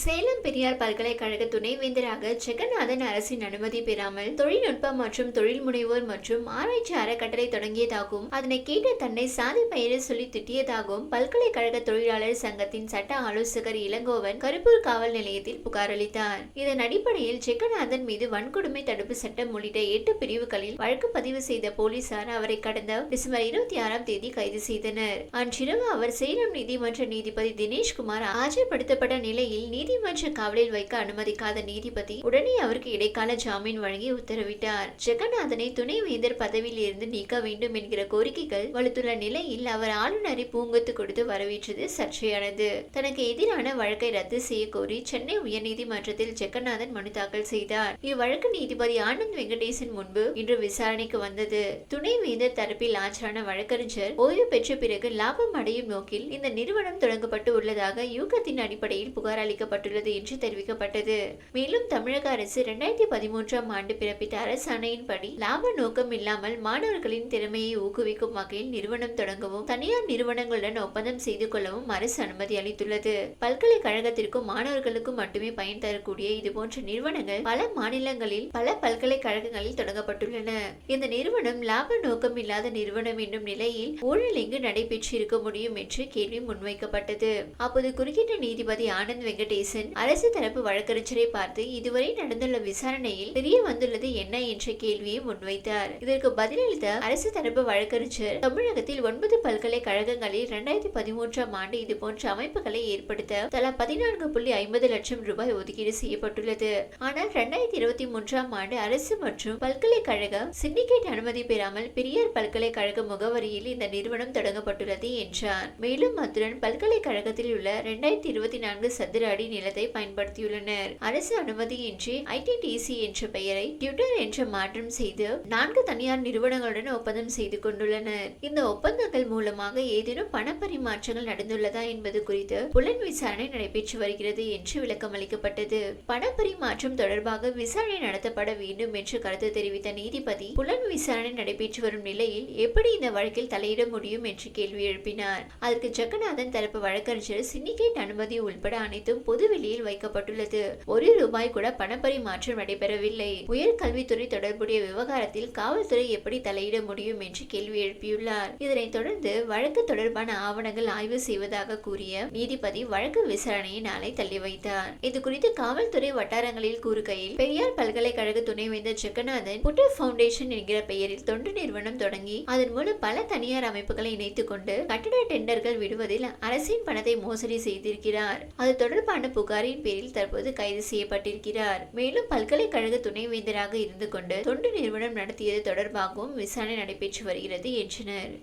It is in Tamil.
சேலம் பெரியார் பல்கலைக்கழக துணைவேந்தராக ஜெகநாதன் அரசின் அனுமதி பெறாமல் தொழில்நுட்பம் மற்றும் தொழில் முனைவோர் மற்றும் ஆராய்ச்சி அறக்கட்டளை தொடங்கியதாகவும் அதனை கேட்ட தன்னை சாதி பெயரை சொல்லி திட்டியதாகவும் பல்கலைக்கழக தொழிலாளர் சங்கத்தின் சட்ட ஆலோசகர் இளங்கோவன் கருப்பூர் காவல் நிலையத்தில் புகார் அளித்தார். இதன் அடிப்படையில் ஜெகநாதன் மீது வன்கொடுமை தடுப்பு சட்டம் உள்ளிட்ட எட்டு பிரிவுகளில் வழக்கு பதிவு செய்த போலீசார் அவரை கடந்த டிசம்பர் இருபத்தி ஆறாம் தேதி கைது செய்தனர். அன்றிரவு அவர் சேலம் நீதிமன்ற நீதிபதி தினேஷ்குமார் ஆஜர்படுத்தப்பட்ட நிலையில் நீதிமன்ற காவலில் வைக்க அனுமதிக்காத நீதிபதி உடனே அவருக்கு இடைக்கால ஜாமீன் வழங்கி உத்தரவிட்டார். ஜெகநாதனை துணைவேந்தர் பதவியில் இருந்து நீக்க வேண்டும் என்கிற கோரிக்கைகள் வலுத்துள்ள நிலையில் அவர் ஆளுநரை பூங்கொத்து கொடுத்து வரவேற்றது சர்ச்சையானது. தனக்கு எதிரான வழக்கை ரத்து செய்ய கோரி சென்னை உயர்நீதிமன்றத்தில் ஜெகநாதன் மனு தாக்கல் செய்தார். இவ்வழக்கு நீதிபதி ஆனந்த் வெங்கடேசன் முன்பு இன்று விசாரணைக்கு வந்தது. துணைவேந்தர் தரப்பில் ஆஜரான வழக்கறிஞர் ஓய்வு பெற்ற பிறகு லாபம் அடையும் நோக்கில் இந்த நிறுவனம் தொடங்கப்பட்டு உள்ளதாக யூகத்தின் அடிப்படையில் புகார் வழங்கப்பட்டுள்ளது என்று தெரிவிக்கப்பட்டது. மேலும் தமிழக அரசு இரண்டாயிரத்தி பதிமூன்றாம் ஆண்டு பிறப்பித்த அரசாணையின்படி லாப நோக்கம் இல்லாமல் மாணவர்களின் திறமையை ஊக்குவிக்கும் வகையில் நிறுவனம் தொடங்கவும் தனியார் நிறுவனங்களுடன் ஒப்பந்தம் செய்து கொள்ளவும் அரசு அனுமதி அளித்துள்ளது. பல்கலைக்கழகத்திற்கும் மாணவர்களுக்கும் மட்டுமே பயன் தரக்கூடிய இதுபோன்ற நிறுவனங்கள் பல மாநிலங்களில் பல பல்கலைக்கழகங்களில் தொடங்கப்பட்டுள்ளன. இந்த நிறுவனம் லாப நோக்கம் இல்லாத நிறுவனம் என்னும் நிலையில் ஊழல் எங்கு நடைபெற்று இருக்க முடியும் என்று கேள்வி முன்வைக்கப்பட்டது. அப்போது குறுக்கிட்ட நீதிபதி ஆனந்த் வெங்கடேசன் அரசு தரப்பு வழக்கறிஞரை பார்த்து இதுவரை நடந்துள்ள விசாரணையில் தெரிய வந்துள்ளது என்ன என்ற கேள்வியை முன்வைத்தார். இதற்கு பதிலளித்த அரசு தரப்பு வழக்கறிஞர் தமிழகத்தில் ஒன்பது பல்கலைக்கழகங்களில் இரண்டாயிரத்தி பதிமூன்றாம் ஆண்டு இதுபோன்ற அமைப்புகளை ஏற்படுத்த தலா பதினான்கு புள்ளி ஐம்பது லட்சம் ரூபாய் ஒதுக்கீடு செய்யப்பட்டுள்ளது. ஆனால் இரண்டாயிரத்தி இருபத்தி மூன்றாம் ஆண்டு அரசு மற்றும் பல்கலைக்கழக சிண்டிகேட் அனுமதி பெறாமல் பெரியார் பல்கலைக்கழக முகவரியில் இந்த நிறுவனம் தொடங்கப்பட்டுள்ளது என்றார். மேலும் அத்துடன் பல்கலைக்கழகத்தில் உள்ள இரண்டாயிரத்தி இருபத்தி நான்கு சதுர அடி நிலத்தை பயன்படுத்தியுள்ளனர். அரசு அனுமதியின்றி ஐடிடிசி என்ற பெயரை ட்விட்டர் என்ற மாற்றம் செய்து நான்கு தனியார் நிறுவனங்களுடன் ஒப்பந்தம் செய்து கொண்டுள்ளனர். இந்த ஒப்பந்தங்கள் மூலமாக ஏதேனும் பணப்பரிமாற்றங்கள் நடந்துள்ளதா என்பது குறித்து புலன் விசாரணை நடைபெற்று வருகிறது என்று விளக்கம் அளிக்கப்பட்டது பணப்பரிமாற்றம் தொடர்பாக விசாரணை நடத்தப்பட வேண்டும் என்று கருத்து தெரிவித்த நீதிபதி புலன் விசாரணை நடைபெற்று வரும் நிலையில் எப்படி இந்த வழக்கில் தலையிட முடியும் என்று கேள்வி எழுப்பினார். அதற்கு ஜெகநாதன் தரப்பு வழக்கறிஞர் சிண்டிகேட் அனுமதி உள்பட அனைத்தும் பொதுவெளியில் வைக்கப்பட்டுள்ளது. ஒரு ரூபாய் கூட பணப்பரிமாற்றம் நடைபெறவில்லை. உயர்கல்வித்துறை தொடர்புடைய விவகாரத்தில் காவல்துறை எப்படி தலையிட முடியும் என்று கேள்வி எழுப்பியுள்ளார். இதனைத் தொடர்ந்து வழக்கு தொடர்பான ஆவணங்கள் ஆய்வு செய்வதாக கூறிய நீதிபதி வழக்கு விசாரணையை நாளை தள்ளி வைத்தார். இது குறித்து காவல்துறை வட்டாரங்களில் கூறுகையில் பெரியார் பல்கலைக்கழக துணைவேந்தர் ஜெகநாதன் புட்டர் பவுண்டேஷன் என்கிற பெயரில் தொண்டு நிறுவனம் தொடங்கி அதன் மூலம் பல தனியார் அமைப்புகளை இணைத்துக் கொண்டு கட்டட டெண்டர்கள் விடுவதில் அரசின் பணத்தை மோசடி செய்திருக்கிறார். அது தொடர்பான புகாரின் பேரில் தற்போது கைது செய்யப்பட்டிருக்கிறார். மேலும் பல்கலைக்கழக துணைவேந்தராக இருந்து கொண்டு தொண்டு நிறுவனம் நடத்தியது தொடர்பாகவும் விசாரணை நடைபெற்று வருகிறது என்றனர்.